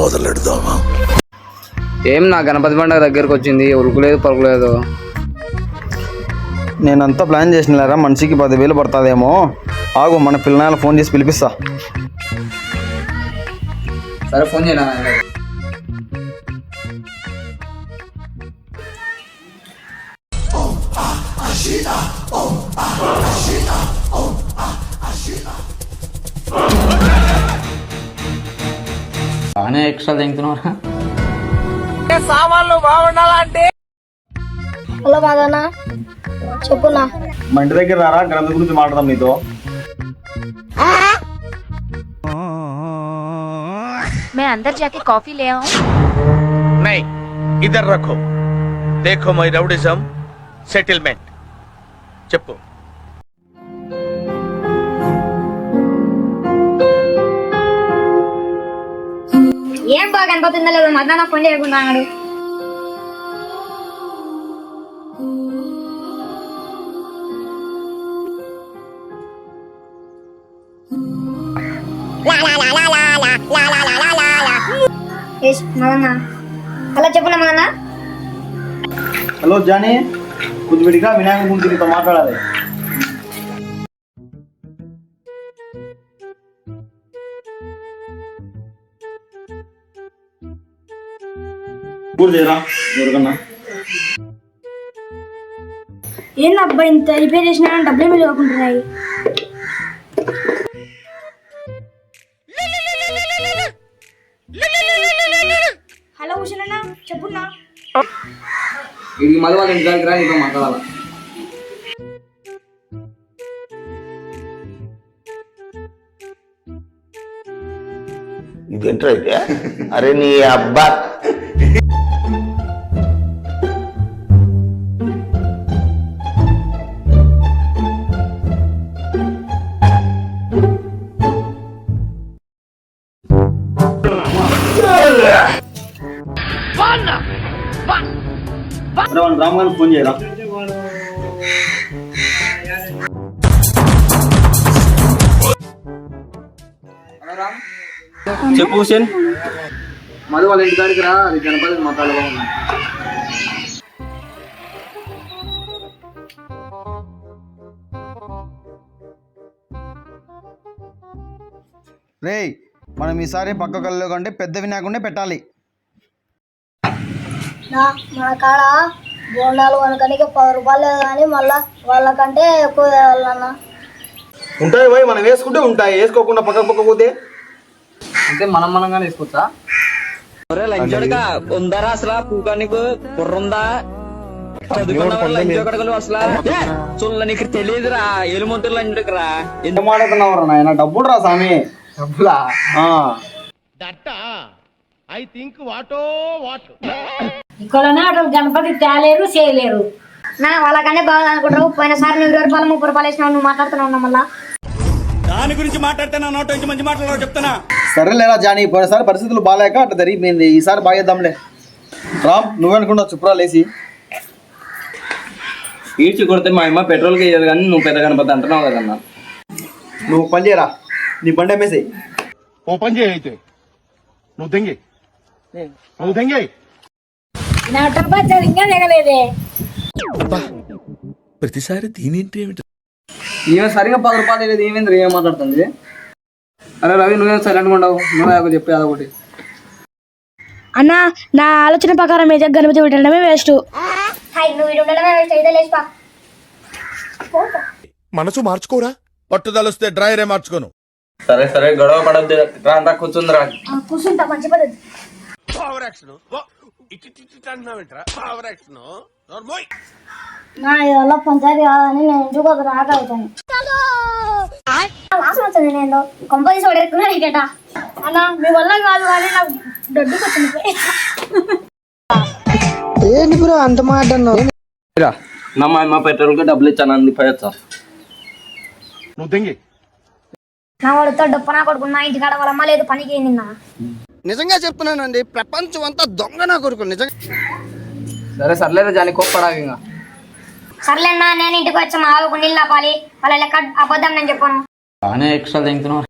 మొదలెడదామా? ఏం నా గణపతి పండుగ దగ్గరకు వచ్చింది? ఉరుకులేదు పరుకులేదు. నేనంతా ప్లాన్ చేసినారా మనిషికి పదివేలు పడుతుందేమో. ఆగు మన పిల్లనాయన ఫోన్ చేసి పిలిపిస్తా. సరే ఫోన్ చేయనా? బాగానే ఎక్స్ట్రా తింటున్నారా హలో మాదన్న చెప్పున్నా మా ఇంటి దగ్గర రారా గ్రంథం గురించి మాట్లాడదాం నీతో मैं अंदर जाके कॉफी ले आऊं नहीं इधर रखो देखो मई रउडिज्म सेटलमेंट చెప్పు ఏం బాగా కనపడుతుందో లేదో మధ్యాహ్నం ఫోన్ చేయకుండా అన్నాడు. మదన్న హలో చెప్పున్నా మదన్న హలో జానీ కొంచెం విడిగా వినాయక గురించి నీతో మాట్లాడాలి. చేయరా ఎవరికన్నా అబ్బాయి ఇంత రిపేర్ చేసినా డబ్బులు ఏమి లేకుంటున్నాయి హలో ఉషన చెప్పున్నా ఇది మళ్ళీ వాళ్ళ ఇంటి దగ్గర నీతో మాట్లాడాలి ఇదేంట్రా అయితే అరే నీ అబ్బా రామ్ గారికి ఫోన్ చేయరా చెప్పు హుసేన్ మళ్ళీ వాళ్ళ ఇంటి కాడికి రా అది గణపతి మాట్లాడబోతున్నా రేయ్ మనం ఈసారి పక్క కళ్ళు కంటే పెద్ద వినాయకుడినే పెట్టాలి. నా మన కాడ? బోండాలు కొనకనికి పది రూపాయలు లేదు కానీ మళ్ళా వాళ్ళకంటే ఎక్కువ తేవాలన్న ఉంటాయి పోయి మనం వేసుకుంటే ఉంటాయి. వేసుకోకుండా పక్క పక్క పోతే? అంటే మనం మనంగానే వేసుకోవచ్చా? ఉందరా అసలు పూకా నీకు బుర్రుందా చదువుకున్న అసలు నీకు తెలియదురా ఎలుమంతులు లంచుడుకురా ఎంత మాట్లాడుతున్నావు నాయన డబ్బులు రా స్వామి డబ్బులా ఆ. దట్ట ఐ థింక్ వాటో వాట్ ఇక్కడనే అటు గణపతి తేలేరు చేయలేరు. నా వాళ్ళకంటే బాగా అనుకుంటారు. పోయినసారి నువ్వు ఇరవై రూపాయలు ముప్పై రూపాయలు వేసినావు నువ్వు మాట్లాడుతున్నావు మళ్ళా. దాని గురించి మాట్లాడితే నా నోట నుంచి మంచి మాట్లాడారు చెప్తానా సరేలేరా జానీ పోయినసారి పరిస్థితులు బాగాలేక అట్లా జరిగిపోయింది ఈసారి బాగేద్దాంలే రామ్ నువ్వనుకున్నావు చెప్పురా లేచి. ఈడ్చి కొడితే మా అమ్మ పెట్రోల్కి ఇయ్యదు కానీ నువ్వు పెద్ద గణపతి అంటున్నావు కదన్నా నువ్వు పని చేయరా? నీ బండి అమ్మేసేయి ఓపెన్ చేయి అయితే. నువ్వు దెంగి. నువ్వు దెంగి నా ఇంకా దిగలేదే ప్రతిసారి దీనింటి ఏమిటి? ఈమె సరిగా పది రూపాయలు లేదు ఏమైంది ఏం మాట్లాడుతుంది? అరే రవి నువ్వేం సైలెంట్గా ఉండవు. నువ్వే ఒక చెప్పి అదొకటి అన్న నా ఆలోచన ప్రకారం మీ దగ్గర గణపతి పెట్టడమే వేస్ట్ హాయ్ నువ్వు ఇటు ఉండడమే వేస్ట్ అయితే లేచిపా. మనసు మార్చుకోరా? పట్టుదలొస్తే డ్రైరే మార్చుకోను. సరే సరే గొడవ పడద్దు. కూర్చుందిరా. కూర్చుంటా మంచి పద్ధతి పవర్ యాక్షన్ ఇటు ఇటు అంటున్నావేంట్రా పవర్ యాక్షన్ నోర్మోయ్ నా ఇది వల్ల పంచాయతీ కాదని నేను ఇంటికి ఒక రాక అవుతాను వాసన వచ్చింది నేను. కొంపదీసి పడేసుకున్నా ఇట అన్న మీ వల్ల కాదు కానీ నాకు దొడ్డుకు వచ్చింది. రా నా మా అమ్మ పెట్రోల్కి డబ్బులు ఇచ్చాను అంది నువ్వు దెంగి. నా వాడితో డొప్ప నా కొడుకు నా ఇంటికాడ వాళ్ళ అమ్మ లేదు పనికి నిన్న నిజంగా చెప్తున్నానండి ప్రపంచం అంతా దొంగ నా కొడుకు నిజంగా. సరే సర్లేదు జాని కోప్పడాక ఇంకా. సర్లేనా నేను ఇంటికి వచ్చి మా ఆవుకు నీళ్ళు ఆపాలి వాళ్ళ లెక్క అబద్ధం నేను చెప్పాను. బాగానే ఎక్స్ట్రా తింటున్నావు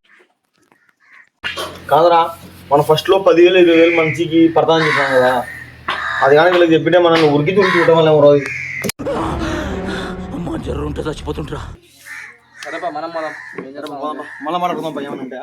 కాదురా మనం ఫస్ట్లో పదివేలు ఇరవై వేలు మంచికి పడతామని చెప్పాం కదా. అది కానీ వీళ్ళకి చెప్పితే మనం ఉరికి తుడిచి చూడటం వల్ల ఏమో రాదు. సరేపా మనం మనం మళ్ళీ మాట్లాడుకుందాం భయం అంటే